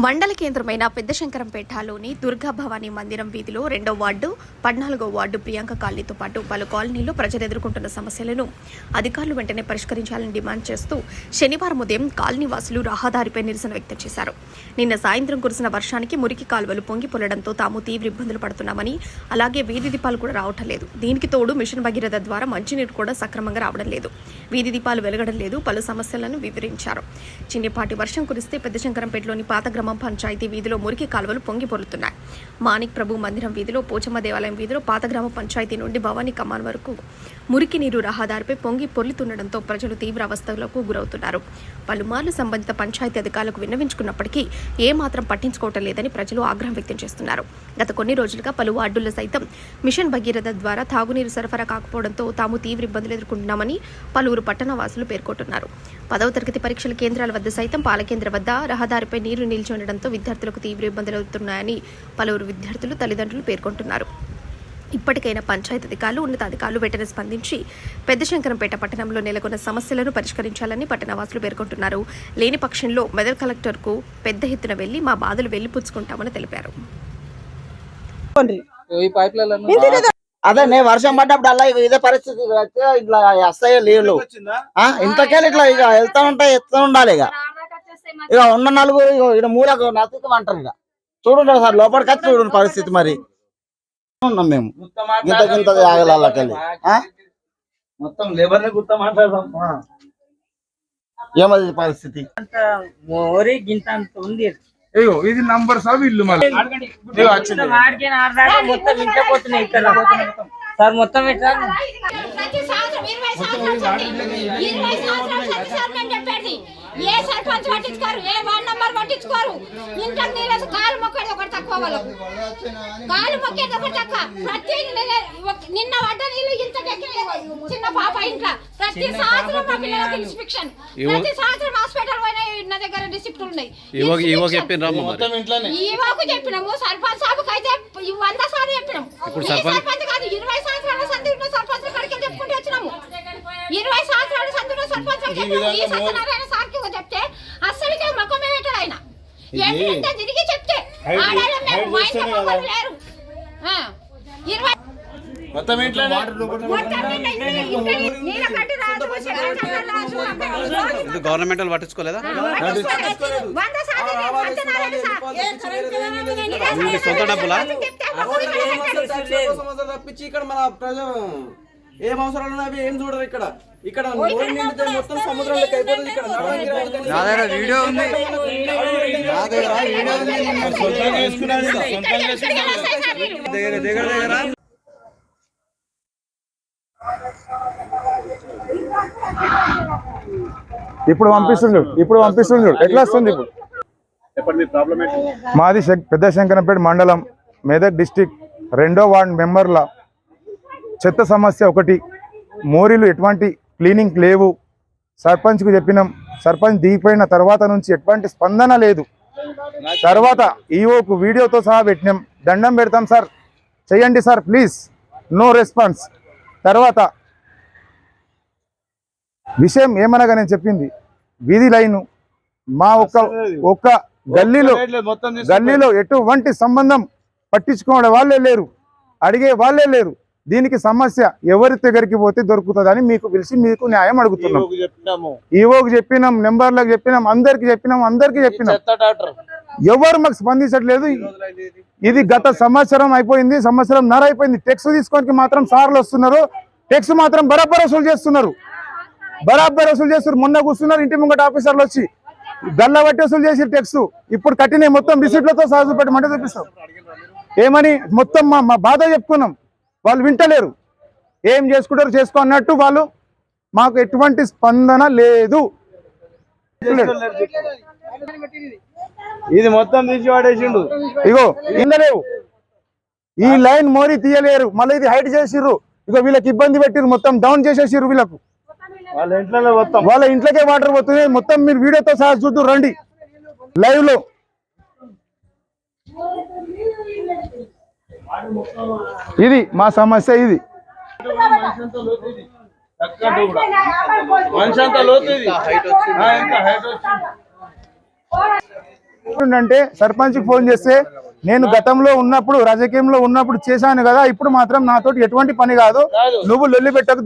మండల కేంద్రమైన పెద్దశంకరంపేటలోని దుర్గా భవానీ మందిరం వీధిలో రెండో వార్డు పద్నాలుగో వార్డు ప్రియాంక కాలనీతో పాటు పలు కాలనీల్లో ప్రజలు ఎదుర్కొంటున్న సమస్యలను అధికారులు వెంటనే పరిష్కరించాలని డిమాండ్ చేస్తూ శనివారం ఉదయం కాలనీ వాసులు రహదారిపై నిరసన వ్యక్తం చేశారు. నిన్న సాయంత్రం కురిసిన వర్షానికి మురికి కాలువలు పొంగి పొలడంతో తాము తీవ్ర ఇబ్బందులు పడుతున్నామని అలాగే వీధి దీపాలు కూడా రావటం లేదు. దీనికి తోడు మిషన్ భగీరథ ద్వారా మంచినీరు కూడా సక్రమంగా రావడం లేదు. వీధి దీపాలు వెలగడం లేదు పలు సమస్యలను వివరించారు. చిన్నపాటి వర్షం కురిస్తే పెద్దశంకరంపేటలోని పాత గ్రామం పంచాయతీ వీధిలో మురికి కాలువలు పొంగి పొరులుతున్నాయి. మాణిక్ ప్రభు మందిరం వీధిలో పోచమ్మ దేవాలయం వీధిలో పాత గ్రామ పంచాయతీ నుండి భవానీ కమాన్ వరకు మురికి నీరు రహదారిపై పొంగి పొర్లుతుండటంతో ప్రజలు తీవ్ర అవస్థలకు గురవుతున్నారు. పలుమార్లు సంబంధిత పంచాయతీ అధికారులకు విన్నవించుకున్నప్పటికీ ఏమాత్రం పట్టించుకోవటం లేదని ప్రజలు ఆగ్రహం వ్యక్తం చేస్తున్నారు. గత కొన్ని రోజులుగా పలు వార్డుల్లో సైతం మిషన్ భగీరథ ద్వారా తాగునీరు సరఫరా కాకపోవడంతో తాము తీవ్ర ఇబ్బందులు ఎదుర్కొంటున్నామని పలువురు పట్టణ వాసులు పేర్కొంటున్నారు. పదవ తరగతి పరీక్షల కేంద్రాల వద్ద సైతం పాలకేంద్ర వద్ద రహదారిపై నీరు నిలిచి ఉండడంతో విద్యార్థులకు తీవ్ర ఇబ్బందులు అవుతున్నాయని పలువురు విద్యార్థులు తల్లిదండ్రులు పేర్కొంటున్నారు. ఇప్పటికైనా పంచాయతీ అధికారులు ఉన్నతాధికారులు వెంటనే స్పందించి పెద్దశంకరంపేట పట్టణంలో నెలకొన్న సమస్యలను పరిష్కరించాలని పట్టణవాసులు పేర్కొంటున్నారు. లేని పక్షంలో మెదక్ కలెక్టర్కు పెద్ద ఎత్తున వెళ్ళి మా బాధలు వెళ్ళిపుచ్చుకుంటామని తెలిపారు. అదే వర్షం పడ్డప్పుడు అలా ఇదే పరిస్థితి. ఇట్లా వస్తాయి ఇట్లా ఇక వెళ్తా ఉంటాయి ఎత్తా ఉండాలి ఇక ఇక ఉన్న నలుగురు ఇక ఇక్కడ మూలకు నత్తుతాం అంటారు ఇక. చూడండి సార్ లోపలికి వచ్చి చూడండి పరిస్థితి మరి. ఉన్నాం మేము. గింత గింత ఆగలకెళ్ళి మొత్తం లేబర్ని గుర్త మాట్లాడదాం ఏమది పరిస్థితి? మోరి గింత అంత ఉంది. అయ్యో ఇది నంబర్ సార్ ఇల్లు మళ్ళీ. వచ్చింది. మొత్తం ఇంట్లో పోతున్నాయి ఇక్కడ. సార్ మొత్తం చెప్పేది. ఏ సర్పంచ్ పట్టించుకోరు ఏ వార్డ్ నంబర్ పట్టించుకోరు. ఇంట్లో నీళ్ళు కాలు మొక్కేది ఒకటి తక్కువ వాళ్ళకు కాలు మొక్కేది ఒకటి తక్కువ. ప్రతి నిన్న పడ్డ నీళ్ళు ఇంత చిన్న పాప ఇంట్లో. ప్రతి సంవత్సరం మా పిల్లలకి ఇన్స్పెక్షన్ ప్రతి సంవత్సరం హాస్పిటల్ పోయినా నా దగ్గర రిసిప్ట్లు ఉన్నాయి. ఈవోకు చెప్పినాము సర్పంచ్ సాబుకి అయితే వంద సార్లు చెప్పినాము సర్పంచ్ కాదు ఇరవై సంవత్సరాల సంధి ఉన్న సర్పంచ్ కాడికి చెప్పుకుంటూ వచ్చినాము ఇరవై సంవత్సరాల సంధి ఉన్న సర్పంచ్. ఈ సత్యనారాయణ సార్కి చెప్తే అస్సలకే ముఖమే పెట్టాడు ఆయన ఎంత తిరిగి చెప్తే లేరు ఇరవై మొత్తం ఇంట్లో ఇది గవర్నమెంట్ వాళ్ళు పట్టించుకోలేదా సొంత డబ్బులా? తప్పించి ఇక్కడ మన ప్రజ ఏం అవసరాలు ఉన్నవి ఏం చూడరు ఇక్కడ ఇక్కడ మొత్తం సముద్రంలోకి అయిపోతుంది ఇక్కడ వీడియో ఉంది దగ్గర దగ్గర ఇప్పుడు పంపిస్తుండు. ఇప్పుడు పంపిస్తుండు. ఎట్లా వస్తుంది ఇప్పుడు? మాది పెద్ద శంకరంపేట మండలం మెదక్ డిస్టిక్ రెండో వార్డ్ మెంబర్ల చెత్త సమస్య ఒకటి. మోరీలు ఎటువంటి క్లీనింగ్ లేవు. సర్పంచ్కు చెప్పినాం. సర్పంచ్ దిగిపోయిన తర్వాత నుంచి ఎటువంటి స్పందన లేదు. తర్వాత ఈఓకు వీడియోతో సహా పెట్టినాం. దండం పెడతాం సార్. చెయ్యండి సార్ ప్లీజ్. No response. తర్వాత విషయం ఏమనగా నేను చెప్పింది? వీధి లైను. మా ఒక్క ఒక్క గల్లీలో గల్లీలో ఎటువంటి సంబంధం పట్టించుకోవడం వాళ్ళే లేరు. అడిగే వాళ్ళే లేరు. దీనికి సమస్య ఎవరి దగ్గరికి పోతే దొరుకుతుందని మీకు పిలిచి మీకు న్యాయం అడుగుతున్నాం. ఈవోకి చెప్పినాం నెంబర్లకు చెప్పినాం అందరికి చెప్పినాం అందరికి చెప్పినాం. ఎవరు మాకు స్పందించట్లేదు. ఇది. గత సంవత్సరం అయిపోయింది సంవత్సరం నర అయిపోయింది. టెక్స్ తీసుకోనికి మాత్రం సార్లు వస్తున్నారు. టెక్స్ మాత్రం బరాబర్ వసూలు చేస్తున్నారు. బరాబర్ వసూలు చేస్తారు మొన్న కూర్చున్నారు ఇంటి ముంగట ఆఫీసర్లు వచ్చి. గల్ల బట్టి వసూలు చేసి టెక్స్ ఇప్పుడు కట్టిన మొత్తం రిసిప్ట్లతో సహా చూపెట్టమంటే చూపిస్తాం. ఏమని? మొత్తం మా మా బాధ చెప్పుకున్నాం. వాళ్ళు వింటలేరు. ఏం చేసుకుంటారు చేసుకో అన్నట్టు వాళ్ళు మాకు ఎటువంటి స్పందన లేదు. ఇది మొత్తం తీసి వాడేసిండు. ఇగో ఇందలేవు ఈ లైన్ మోరీ తీయలేరు. మళ్ళీ ఇది హైట్ చేసిర్రు. ఇగో వీళ్ళకి ఇబ్బంది పెట్టిర్రు. మొత్తం డౌన్ చేసేసిర్రు వీళ్ళకు. వాళ్ళ ఇంట్లో మొత్తం వాళ్ళ ఇంట్లోకే వాటర్ పోతున్నాయి మొత్తం మీరు వీడియోతో సహా చూద్దు రండి. లైవ్లో. ఇది మా సమస్య ఇది. మనిషి అంత లోతు ఇది. ఆ, ఎంత హైట్ వచ్చింది? అంటే సర్పంచ్ ఫోన్ చేస్తే నేను గతంలో ఉన్నప్పుడు రాజకీయంలో ఉన్నప్పుడు చేశాను కదా ఇప్పుడు మాత్రం నాతోటి ఎటువంటి పని కాదు. నువ్వు లొల్లి పెట్టకు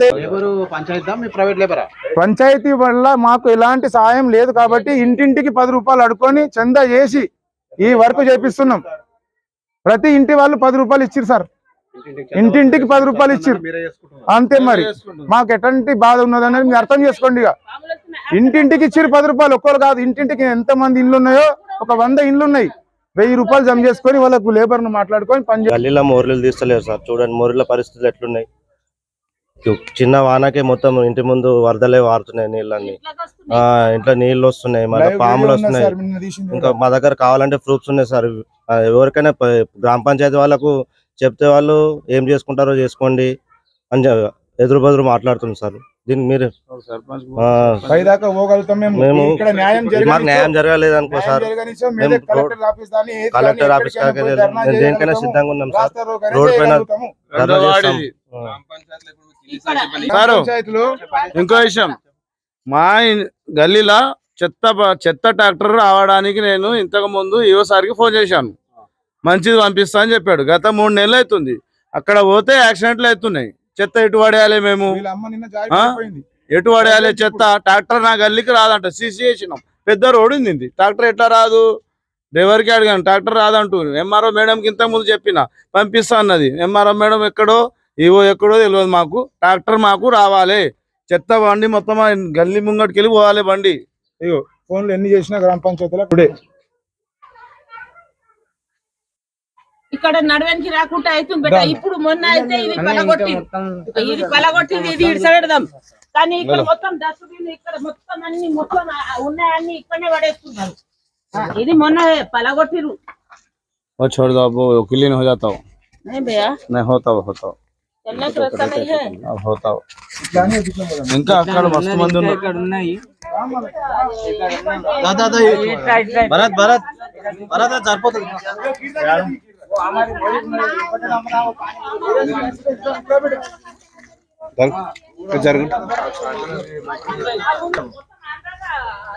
పంచాయతీ మీ ప్రైవేట్ లేబరా? పంచాయతీ వల్ల మాకు ఎలాంటి సాయం లేదు కాబట్టి ఇంటింటికి పది రూపాయలు అడుకొని చందా చేసి ఈ వర్క్ చేపిస్తున్నాం. ప్రతి ఇంటి వాళ్ళు పది రూపాయలు ఇచ్చిరు సార్. ఇంటింటికి పది రూపాయలు ఇచ్చిరు అంతే మరి. మాకు ఎటువంటి బాధ ఉన్నది అనేది మీరు అర్థం చేసుకోండి ఇక. ఇంటింటికి ఇచ్చిరు పది రూపాయలు ఒక్కరు కాదు. ఇంటింటికి ఎంత మంది ఇండ్లు ఉన్నాయో ఒక వంద ఇండ్లు ఉన్నాయి. వెయ్యి రూపాయలు జమ చేసుకొని వాళ్ళకు లేబర్ను మాట్లాడుకొని పని గల్లీలో మోరీలు తీస్తలేరు సార్. చూడండి మోరీల పరిస్థితులు ఎట్లున్నాయి. చిన్న వానకే మొత్తం ఇంటి ముందు వరదలే వారుతున్నాయి నీళ్ళన్ని. ఆ ఇంట్లో నీళ్ళు వస్తున్నాయి లైవ్ పాములు వస్తున్నాయి. ఇంకా మా దగ్గర కావాలంటే ప్రూఫ్స్ ఉన్నాయి సార్. ఎవరికైనా గ్రామ పంచాయతీ వాళ్ళకు చెప్తే వాళ్ళు ఏం చేసుకుంటారో చేసుకోండి అని ఎదురు బదురు మాట్లాడుతుంది సార్. దీనికి మీరు ఆ, పైదాకా పోగలుగుతాం మేము. మేము ఇక్కడ న్యాయం మాకు జరగనిచ్చో- న్యాయం జరగలేదు అనుకో న్యాయం సార్. జరగనిచ్చో మేము మీదే కలెక్టర్ ఆఫీస్ దేనికైనా. సిద్ధంగా ఉన్నాం సార్. రోడ్ పైన. సారు ఇంకో విషయం. మా గల్లీలో చెత్త చెత్త ట్రాక్టర్ రావడానికి నేను ఇంతకు ముందు యువసారికి ఫోన్ చేశాను. మంచిది పంపిస్తా అని చెప్పాడు. గత మూడు నెలలు అవుతుంది. అక్కడ పోతే యాక్సిడెంట్లు అవుతున్నాయి. చెత్త ఎటు పడేయాలి మేము. ఎటు పడేయాలి చెత్త? ట్రాక్టర్ నా గల్లీకి రాదంట సీసీ చేసినాం. పెద్ద రోడ్ ఉంది. ట్రాక్టర్ ఎట్లా రాదు? డ్రైవర్కి అడిగాను ట్రాక్టర్ రాదంటూ. ఎంఆర్ఓ మేడంకి ఇంతకు ముందు చెప్పిన పంపిస్తా అన్నది. ఎంఆర్ఓ మేడం ఎక్కడో ఇవో ఎక్కడో తెలియదు మాకు. ట్రాక్టర్ మాకు రావాలి. చెత్త బండి మొత్తం గల్లీ ముంగటికి వెళ్ళి పోవాలి బండి. ఇగో ఫోన్లు ఎన్ని చేసినా గ్రామ పంచాయతీలో టుడే ఇక్కడ నడవడానికి రాకుండా అవుతుంది బెట ఇప్పుడు మొన్న అయితే ఇది పలగొట్టి ఇది పలగొట్టింది ఇది ఇడిసెడదాం కానీ ఇక్కడ మొత్తం డస్ట్బిన్ ఇక్కడ మొత్తం అన్ని మొత్తం ఆ ఉన్నాయన్ని ఇక్కడనే పడేస్తున్నారు ఆ, ఇది మొన్న పలగొట్టిరు वो छोड़ दो अब वो क्लीन हो जाता हूँ नहीं भैया नहीं होता हो होता हो चलने का रास्ता नहीं है अब होता हो ఇంకా అక్కడ మస్తు మంది ఉన్నారు భరత్ భరత్ భరత్ అది సరిపోతుంది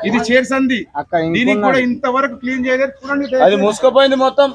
ఇది చేర్సంది దీనికి కూడా ఇంతవరకు క్లీన్ చేయలేదు. చూడండి అది మూసుకుపోయింది మొత్తం.